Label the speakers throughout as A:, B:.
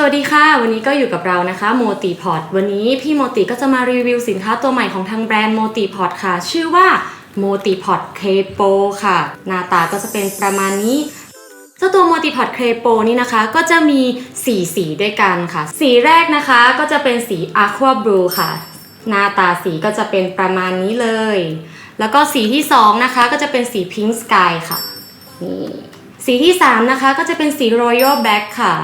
A: สวัสดีค่ะ วันนี้ก็อยู่กับเรานะคะโมติพอดวันนี้พี่โมติก็จะมารีวิวสินค้าตัวใหม่ของทางแบรนด์โมติพอดค่ะ ชื่อว่าโมติพอดเคโปค่ะ หน้าตาก็จะเป็นประมาณนี้เจ้าตัวโมติพอดเคโปนี่นะคะก็จะมี 4 สีด้วยกันค่ะ สีแรกนะคะก็จะเป็นสี Aqua Blue ค่ะ หน้าตาสีก็จะเป็นประมาณนี้เลย แล้วก็สีที่ 2 นะคะก็จะเป็นสี Pink Sky ค่ะนี่สีที่ 3 นะคะก็จะเป็นสี Royal Black ค่ะ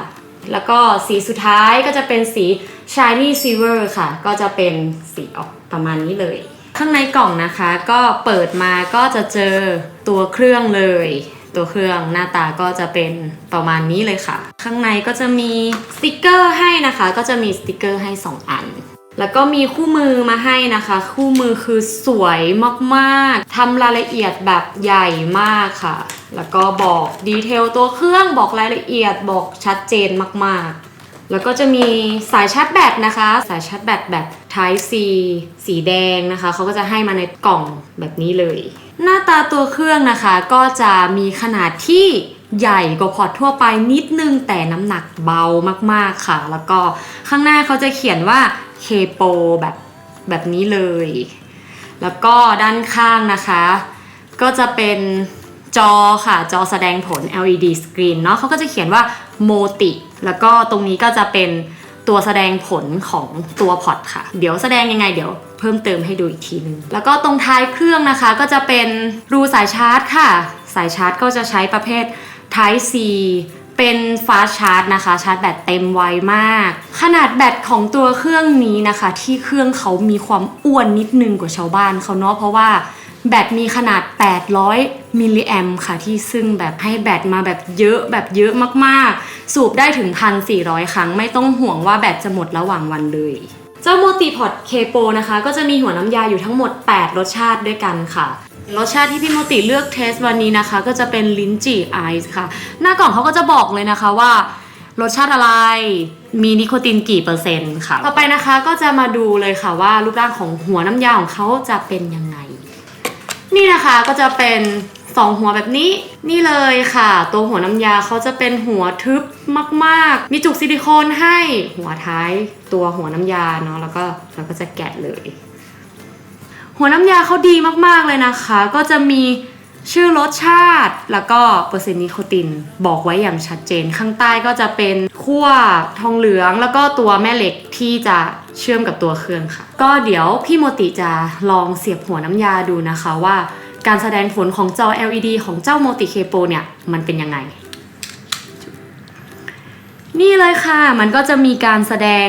A: แล้วก็สีสุดท้ายก็จะเป็นสี Shiny Silver ค่ะ ก็จะเป็นสีออกประมาณนี้เลย ข้างในกล่องนะคะก็เปิดมาก็จะเจอตัวเครื่องเลย ตัวเครื่องหน้าตาก็จะเป็นประมาณนี้เลยค่ะ ข้างในก็จะมีสติกเกอร์ให้นะคะ ก็จะมีสติกเกอร์ให้ 2 อัน แล้วก็มีคู่มือมาให้นะคะ คู่มือคือสวยมากๆทำรายละเอียดแบบใหญ่มากค่ะ แล้วก็บอกดีเทลตัวเครื่องบอกรายละเอียดบอกชัดเจนมากๆ แล้วก็จะมีสายชาร์จแบตนะคะ สายชาร์จแบตแบบ Type C สีแดงนะคะ เขาก็จะให้มาในกล่องแบบนี้เลย หน้าตาตัวเครื่องนะคะก็จะมีขนาดที่ใหญ่กว่าพอร์ตทั่วไปนิดนึงแต่น้ำหนักเบามากๆค่ะ แล้วก็ข้างหน้าเขาจะเขียนว่า เคโปแบบแบบนี้เลย แล้วก็ด้านข้างนะคะ ก็จะเป็นจอค่ะ จอแสดงผล LED screen เนาะเขาก็จะเขียนว่าโมติแล้วก็ตรงนี้ก็จะเป็นตัวแสดงผลของตัวพอร์ตค่ะ เดี๋ยวแสดงยังไงเดี๋ยวเพิ่มเติมให้ดูอีกทีนึง แล้วก็ตรงท้ายเครื่องนะคะ ก็จะเป็นรูสายชาร์จค่ะ สายชาร์จก็จะใช้ประเภท Type C เป็นฟาชาร์จนะคะ ชาร์จแบตเต็มไวมาก ขนาดแบตของตัวเครื่องนี้นะคะ ที่เครื่องเขามีความอ้วนนิดนึงกว่าชาวบ้านเขาเนาะเพราะว่าแบตมีขนาด 800 มิลลิแอมค่ะ ที่ซึ่งแบบให้แบตมาแบบเยอะแบบเยอะมากๆ สูบได้ถึง 1,400 ครั้ง ไม่ต้องห่วงว่าแบตจะหมดระหว่างวันเลย เจ้าโมติพอดเคโปนะคะ ก็จะมีหัวน้ำยาอยู่ทั้งหมด 8 รสชาติด้วยกันค่ะ รสชาติที่พี่โมติเลือกเทสวันนี้นะคะ ก็จะเป็นลิ้นจี่ไอซ์ค่ะ หน้ากล่องเขาก็จะบอกเลยนะคะว่ารสชาติอะไร มีนิโคตินกี่เปอร์เซ็นต์ค่ะ ต่อไปนะคะก็จะมาดูเลยค่ะว่ารูปร่างของหัวน้ำยาของเขาจะเป็นยังไง นี่นะคะก็จะเป็นสองหัวแบบนี้ นี่เลยค่ะ ตัวหัวน้ำยาเขาจะเป็นหัวทึบมากๆ มีจุกซิลิโคนให้หัวท้าย ตัวหัวน้ำยาเนาะแล้วก็เราก็จะแกะเลย หัวน้ำยาเขาดีมากๆเลยนะคะ ก็จะมีชื่อรสชาติแล้วก็เปอร์เซ็นต์นิโคตินบอกไว้อย่างชัดเจน ข้างใต้ก็จะเป็นขั้วทองเหลือง แล้วก็ตัวแม่เหล็กที่จะเชื่อมกับตัวเครื่องค่ะ ก็เดี๋ยวพี่โมติจะลองเสียบหัวน้ำยาดูนะคะว่าการแสดงผลของจอ LED ของเจ้าโมติเคโปเนี่ยมันเป็นยังไง นี่เลยค่ะ มันก็จะมีการแสดง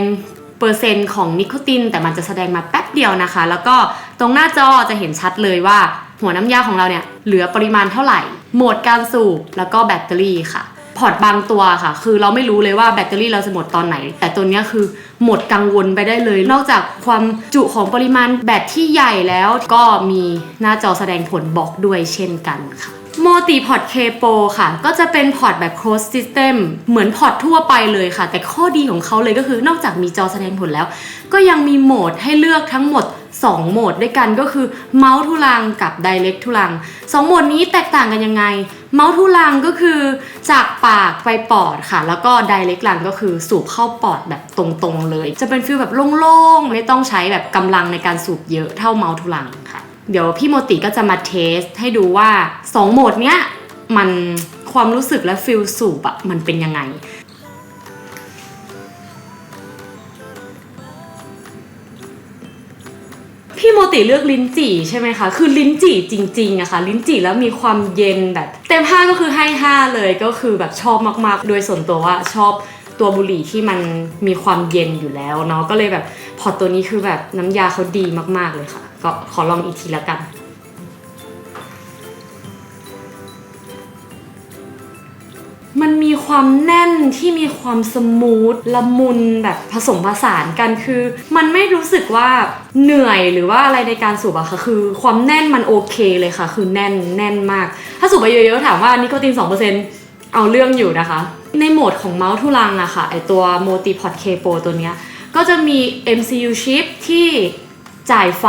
A: เปอร์เซ็นต์ของนิโคติน แต่มันจะแสดงมาแป๊บเดียวนะคะ แล้วก็ ตรงหน้าจอจะเห็นชัดเลยว่า หัวน้ำยาของเราเนี่ยเหลือปริมาณเท่าไหร่ โหมดการสูบแล้วก็แบตเตอรี่ค่ะ พอร์ตบางตัวค่ะ คือเราไม่รู้เลยว่าแบตเตอรี่เราจะหมดตอนไหน แต่ตัวนี้คือหมดกังวลไปได้เลย นอกจากความจุของปริมาณแบตที่ใหญ่แล้วก็มีหน้าจอแสดงผลบอกด้วยเช่นกันค่ะโมติพอร์ตเคโปค่ะ ก็จะเป็นพอร์ตแบบ closed system เหมือนพอร์ตทั่วไปเลยค่ะ แต่ข้อดีของเขาเลยก็คือนอกจากมีจอแสดงผลแล้ว ก็ยังมีโหมดให้เลือกทั้งหมด 2 โหมดด้วยกันก็คือเมาส์ทุลังกับ direct ทุลังสองโหมดนี้แตกต่างกันยังไง เมาส์ทุลังก็คือจากปากไปปอดค่ะ แล้วก็ direct ลังก็คือสูบเข้าปอดแบบตรงๆเลย จะเป็นฟีลแบบโล่งๆ ไม่ต้องใช้แบบกำลังในการสูบเยอะเท่าเมาส์ทุลังค่ะ เดี๋ยวพี่โมติก็จะมาเทสให้ดูว่า 2 โหมดเนี้ยมันความรู้สึกและฟิลสูบอะมันเป็นยังไง โมติเลือกลิ้นจี่ใช่ไหมคะ คือลิ้นจี่จริงๆอะค่ะ ลิ้นจี่แล้วมีความเย็นแบบ เต็มห้าก็คือให้ห้าเลยก็คือแบบชอบมากๆ โดยส่วนตัวว่าชอบตัวบุหรี่ที่มันมีความเย็นอยู่แล้วเนาะก็เลยแบบพอตัวนี้คือแบบน้ำยาเขาดีมากๆเลยค่ะ ก็ขอลองอีกทีละกันมันมี ความแน่นที่มีความสมูทละมุนแบบผสมผสานกันคือ มันไม่รู้สึกว่าเหนื่อยหรือว่าอะไรในการสูบอะค่ะคือ ความแน่นมันโอเคเลยค่ะ คือแน่นแน่นมาก ถ้าสูบไปเยอะๆถามว่านิโคติน2%เอาเรื่องอยู่นะคะ ในโหมดของเมาส์ทุลังอะค่ะไอตัว Multi Pod Capo ตัวเนี้ยก็จะมี MCU chip ที่จ่ายไฟ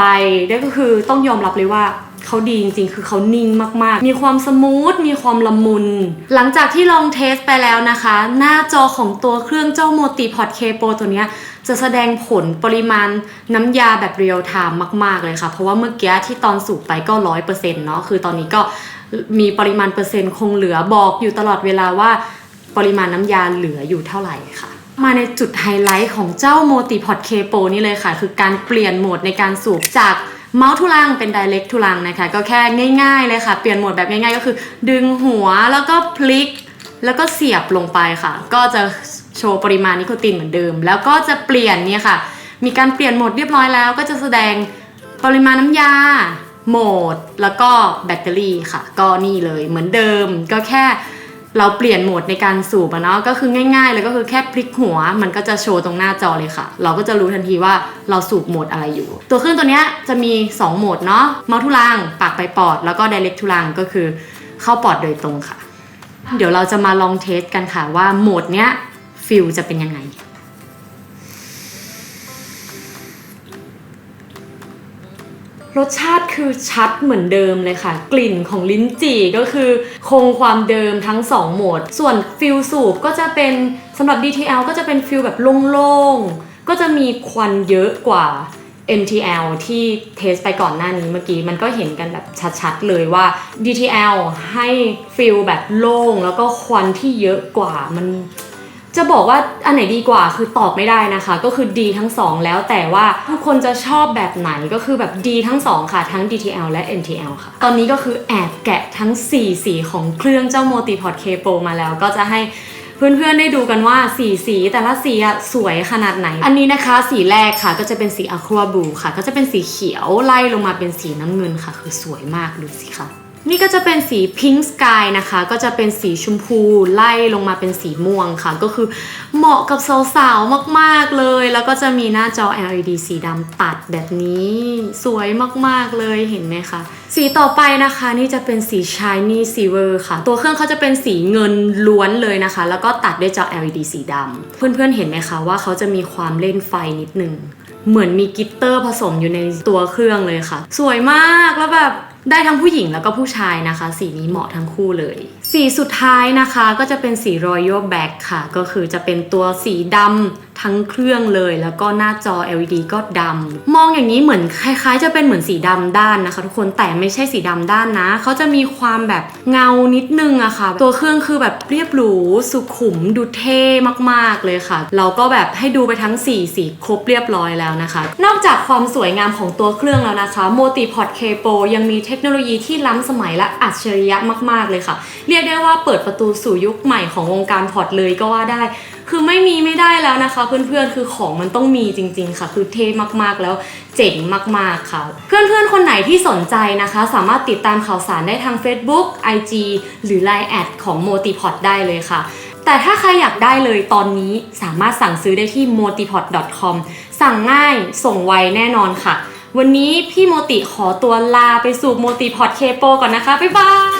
A: ได้ก็คือต้องยอมรับเลยว่า เขาดีจริงๆ คือเขานิ่งมากๆ มีความสมูท มีความละมุน หลังจากที่ลองเทสไปแล้วนะคะ หน้าจอของตัวเครื่องเจ้าโมติพอดเคโปตัวเนี้ยจะแสดงผลปริมาณน้ำยาแบบเรียลไทม์มากๆเลยค่ะ เพราะว่าเมื่อกี้ที่ตอนสูบไปก็ร้อยเปอร์เซ็นต์เนาะ คือตอนนี้ก็มีปริมาณเปอร์เซ็นต์คงเหลือบอกอยู่ตลอดเวลาว่าปริมาณน้ำยาเหลืออยู่เท่าไหร่ค่ะ มาในจุดไฮไลท์ของเจ้าโมติพอดเคโปนี่เลยค่ะ คือการเปลี่ยนโหมดในการสูบจาก เมาส์ทุลังเป็น direct ทุลังนะคะ ก็แค่ง่าย ๆ เลยค่ะ เปลี่ยนโหมดแบบง่ายๆ ก็คือ ดึงหัวแล้วก็พลิก แล้วก็เสียบลงไปค่ะ ก็จะโชว์ปริมาณนิโคตินเหมือนเดิม แล้วก็จะเปลี่ยนเนี่ยค่ะ มีการเปลี่ยนโหมดเรียบร้อยแล้ว ก็จะแสดงปริมาณน้ำยาโหมด แล้วก็แบตเตอรี่ค่ะ ก็นี่เลยเหมือนเดิมก็แค่ เราเปลี่ยนโหมดในการสูบอะเนาะก็คือง่าย ๆ เลยก็คือแค่พลิกหัว มันก็จะโชว์ตรงหน้าจอเลยค่ะ เราก็จะรู้ทันทีว่าเราสูบโหมดอะไรอยู่ ตัวเครื่องตัวนี้จะมี 2 โหมดเนาะเมาทุลังปากไปปอด แล้วก็ direct ทุลังก็คือเข้าปอดโดยตรงค่ะ เดี๋ยวเราจะมาลองเทสกันค่ะว่าโหมดเนี้ยฟิลจะเป็นยังไง รสชาติคือชัดเหมือนเดิมเลยค่ะ กลิ่นของลิ้นจี่ก็คือ คงความเดิมทั้ง 2 โหมด ส่วนฟิลสูบก็จะเป็นสำหรับ DTL ก็จะเป็นฟิลแบบโล่งๆ ก็จะมีควันเยอะกว่า MTL ที่เทสไปก่อนหน้านี้เมื่อกี้มันก็เห็นกันแบบชัดๆเลยว่า DTL ให้ฟิลแบบโล่งแล้วก็ควันที่เยอะกว่ามัน จะบอกว่าอันไหนดีกว่าคือตอบไม่ได้นะคะ ก็คือดีทั้งสองแล้วแต่ว่าทุกคนจะชอบแบบไหนก็คือแบบดีทั้งสองค่ะทั้ง DTL และ NTL ค่ะ ตอนนี้ก็คือแอบแกะทั้ง 4 สีของเครื่องเจ้า Multiport K Pro มาแล้วก็จะให้เพื่อนๆ ได้ดูกันว่าสีสีแต่ละสีอะสวยขนาดไหน อันนี้นะคะ สีแรกค่ะก็จะเป็นสี Aqua Blue ค่ะ ก็จะเป็นสีเขียวไล่ลงมาเป็นสีน้ำเงินค่ะ คือสวยมากดูสิคะ นี่ก็จะเป็นสี Pink Sky นะคะ ก็จะเป็นสีชมพูไล่ลงมาเป็นสีม่วงค่ะ ก็คือเหมาะกับสาวๆ มากๆเลย แล้วก็จะมีหน้าจอ LED สีดำตัดแบบนี้ สวยมากๆเลยเห็นไหมคะ สีต่อไปนะคะนี่จะเป็นสี Shiny Silver ค่ะ ตัวเครื่องเขาจะเป็นสีเงินล้วนเลยนะคะ แล้วก็ตัดด้วยจอ LED สีดำเพื่อนๆเห็นไหมคะว่าเขาจะมีความเล่นไฟนิดนึงเหมือนมีกิตเตอร์ผสมอยู่ในตัวเครื่องเลยค่ะ สวยมากแล้วแบบ ได้ทั้งผู้หญิงแล้วก็ผู้ชายนะคะ สีนี้เหมาะทั้งคู่เลย สีสุดท้ายนะคะก็จะเป็นสี Royal Black ค่ะ ก็คือจะเป็นตัวสีดำ ทั้งเครื่องเลยแล้วก็หน้าจอ LED ก็ดำมองอย่างนี้เหมือนคล้ายๆ จะเป็นเหมือนสีดำด้านนะคะ ทุกคนแต่ไม่ใช่สีดำด้านนะเขาจะมีความแบบเงานิดนึงอะค่ะ ตัวเครื่องคือแบบเรียบหรูสุขุมดูเท่มากๆเลยค่ะ เราก็แบบให้ดูไปทั้ง 4 สีครบเรียบร้อยแล้วนะคะ นอกจากความสวยงามของตัวเครื่องแล้วนะคะ m o t i p o d K Pro ยังมีเทคโนโลยีที่ล้ำสมัยและอัจฉริยะมาก ๆเลยค่ะ เรียกได้ว่าเปิดประตูสู่ยุคใหม่ของวงการพอร์ตเลยก็ว่าได้ คือไม่มีไม่ได้แล้วนะคะเพื่อนๆคือของมันต้องมีจริง ๆ ค่ะ คือเท่มากๆแล้วเจ๋งมากๆค่ะ เพื่อนๆคนไหนที่สนใจนะคะ สามารถติดตามข่าวสารได้ทาง Facebook IG หรือ Line แอดของ m o t i p o d ได้เลยค่ะ แต่ถ้าใครอยากได้เลยตอนนี้สามารถสั่งซื้อได้ที่ motipod.com สั่งง่ายส่งไวแน่นอนค่ะ วันนี้พี่โมติขอตัวลาไปสู่โมติพอดเคโปก่อนนะคะบ๊ายบาย